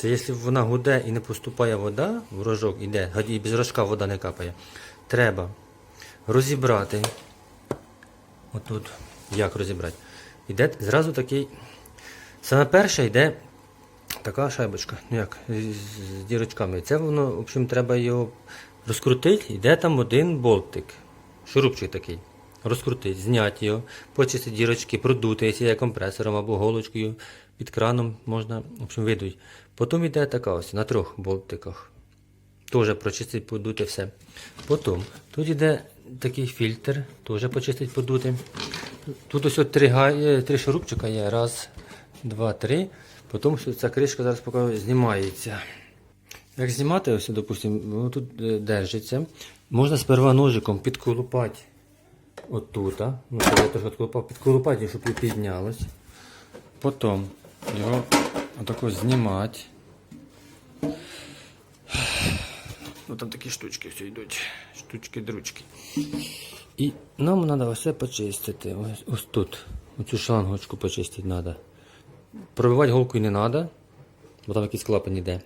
Це якщо вона гуде і не поступає вода, в рожок іде, і без рожка вода не капає. Треба розібрати. Отут. Як розібрати? Іде зразу такий. Саме перше йде така шайбочка, ну як, з дірочками. Це воно, в общем, треба його розкрутити. Йде там один болтик. Шурупчик такий. Розкрутити, зняти його, почистити дірочки, продути, якщо є компресором або голочкою під краном можна, в общем, видуть. Потім йде така ось на трьох болтиках. Теж прочистити, подути все. Потім тут йде такий фільтр, теж почистити, подути. Тут ось три, е, три шурупчика є. Раз, два, три. Потім ця кришка зараз покажу, знімається. Як знімати, ось, допустимо, воно тут е, держиться. Можна сперва ножиком підколупати отут. Ну, я теж підколупати, щоб піднялось. Потім його отако знімати. Ну там такі штучки все йдуть. Штучки-дручки. І нам треба все почистити. Ось, ось тут. Оцю шлангочку почистити треба. Пробивати голкою не треба, бо там якийсь клапан йде.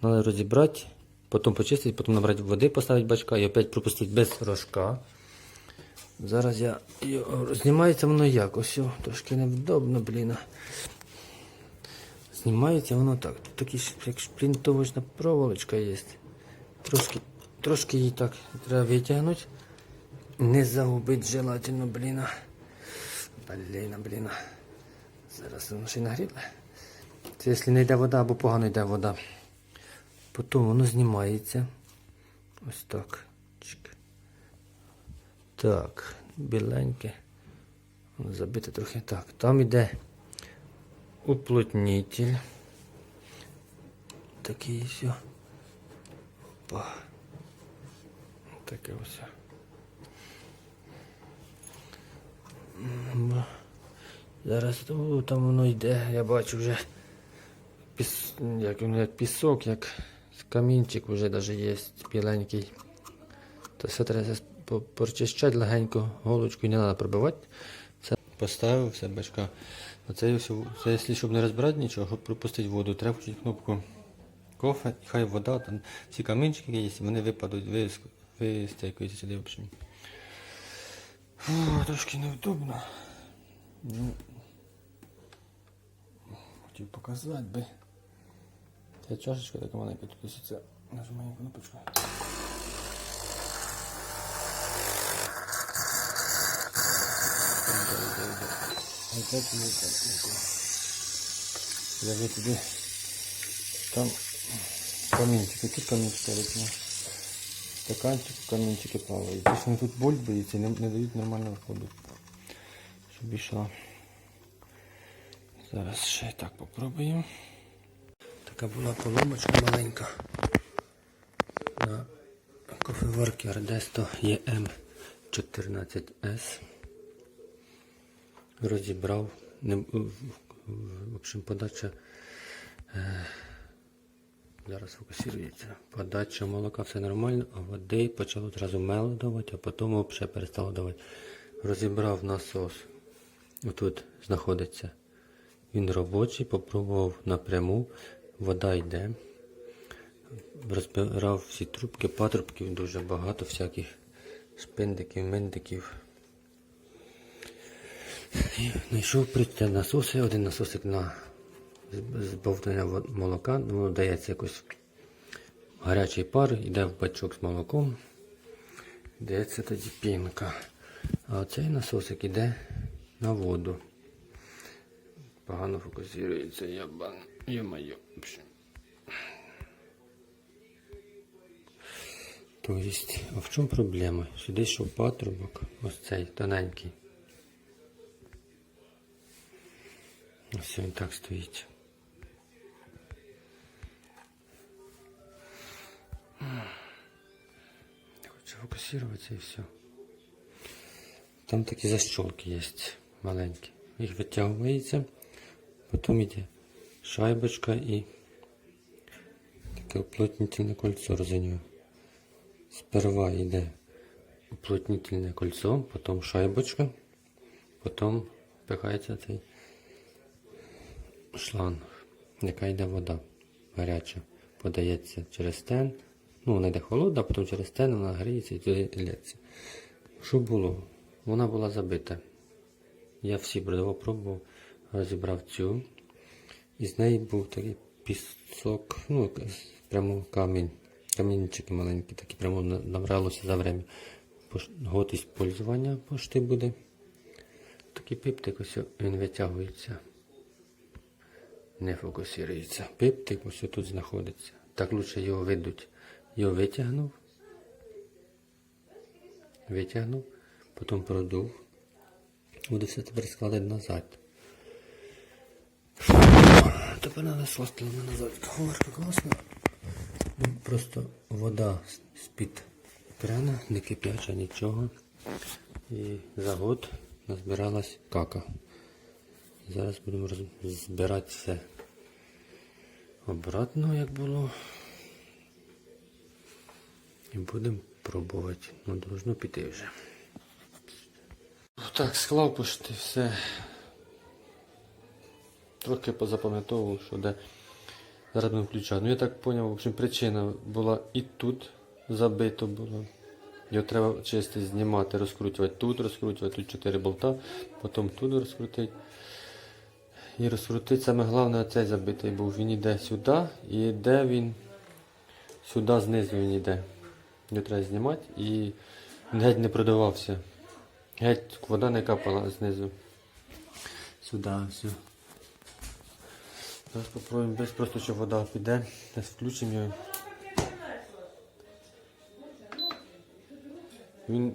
Треба розібрати, потім почистити, потім набрати води, поставити бачка і опять пропустити без рожка. Зараз я знімається воно як? Ось трошки невдобно, блін. Знімається воно так. Тут такі як шплінтовочна проволочка є. Трошки, трошки її так треба витягнути. Не загубить желательно, блін. Блін, блін. Зараз воно ще й нагрідле. Це якщо не йде вода або погано йде вода. Потім воно знімається. Ось так. Так, біленьке. Забите трохи. Так, там йде уплотнитель. Такий все. Опа. Таке ось. Зараз о, там воно йде, я бачу вже піс... як, воно, як пісок, як камінчик вже навіть є біленький. То все треба прочищати легенько, голочкою не треба пробивати. Це поставив все бачка. Оце це якщо щоб не розбирати нічого, пропустити воду, треба включити кнопку кофе, і хай вода, там ці камінчики є, вони випадуть, вис- вистейкуються сюди. В общем. Трошки невдобно. Ну, хотів показати би. Ця чашечка така маленька, тут ось це нажимаю кнопочку. Опять не так. Я туди. Там камінчики, тут камінчики викинув. Стаканчик, камінчики плавають. Що вони тут боль боїться, не, не дають нормального ходу. Щоб йшла. Зараз ще так попробуємо. Така була поломочка маленька. На кофеварки Ardеsto EM 14S. Розібрав. Не, в, общем, подача. Е, зараз фокусується. Подача молока все нормально, а води почало одразу мело давати, а потім взагалі перестало давати. Розібрав насос. Отут знаходиться. Він робочий, попробував напряму, вода йде. Розбирав всі трубки, патрубків, дуже багато всяких шпиндиків, мендиків. Знайшов прийти насоси, один насосик на збавлення молока, воно дається якось гарячий пар, йде в бачок з молоком, дається тоді пінка. А цей насосик йде на воду. Погано фокусується, я бан. Йо-моє. Тобто, а в чому проблема? Сюди йшов патрубок, ось цей тоненький. Ось він так стоїть. Хочу фокусуватися і все. Там такі защолки є маленькі. Їх витягується, потім йде шайбочка і таке уплотнительне кольцо розинює. Сперва йде уплотнительне кольцо, потім шайбочка, потім впихається цей шланг. яка йде вода гаряча. Подається через стен. Ну, вона йде холодна, а потім через стен вона гріється і туди лється. Що було? Вона була забита. Я всі бродово пробував, розібрав цю. І з неї був такий пісок, ну, прямо камінь. Камінчики маленькі, такі прямо набралося за время. Год іспользування пошти буде. Такий пиптик ось він витягується. Не фокусується. Пиптик ось тут знаходиться. Так лучше його видуть. Його витягнув. Витягнув, потім продув. Буду все тепер складати назад. Тепер треба скласти назад. Говорка класно. Ну, Просто вода з-під крана, не кип'яча нічого. І за год назбиралась кака. Зараз будемо збирати все обратно, як було. І будемо пробувати. Ну, должно піти вже. Так, склав почти все. Трохи позапам'ятовував, що де зараз будемо включати. Ну я так зрозумів, в общем, причина була і тут забито було. Його треба чисто знімати, розкручувати тут, розкручувати, тут 4 болта, потім тут розкрутити. І розкрутити саме головне цей забитий був. Він йде сюди і йде він сюди знизу він йде. Його треба знімати і він геть не продавався. Геть вода не капала знизу. Сюди все. Зараз спробуємо без просто, що вода піде. Зараз включимо його. Він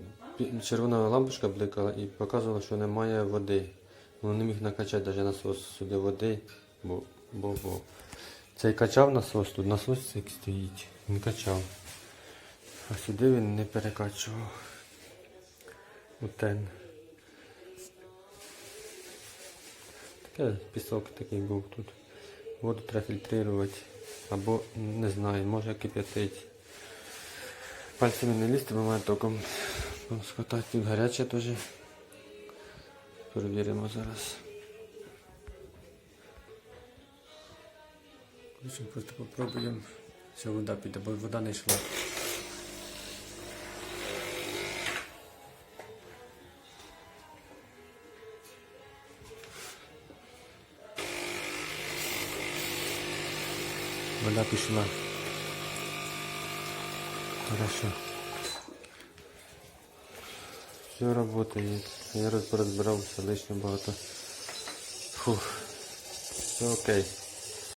червона лампочка бликала і показувала, що немає води. Ну не міг накачати навіть насос сюди води, бо, бо, бо цей качав насос, тут насос цей стоїть. Він качав. А сюди він не перекачував. Утен. Таке пісок такий був тут. Воду треба фільтрувати. Або не знаю, може кип'ятить. Пальцями не лізти, бо має током скотати. Тут гаряче теж. Перевіримо зараз. Лучше просто попробуємо, що вода піде, бо вода не йшла. Вода пішла. Хорошо. Все работает. Я раз порозбирався лишньо багато. Фух. Все окей.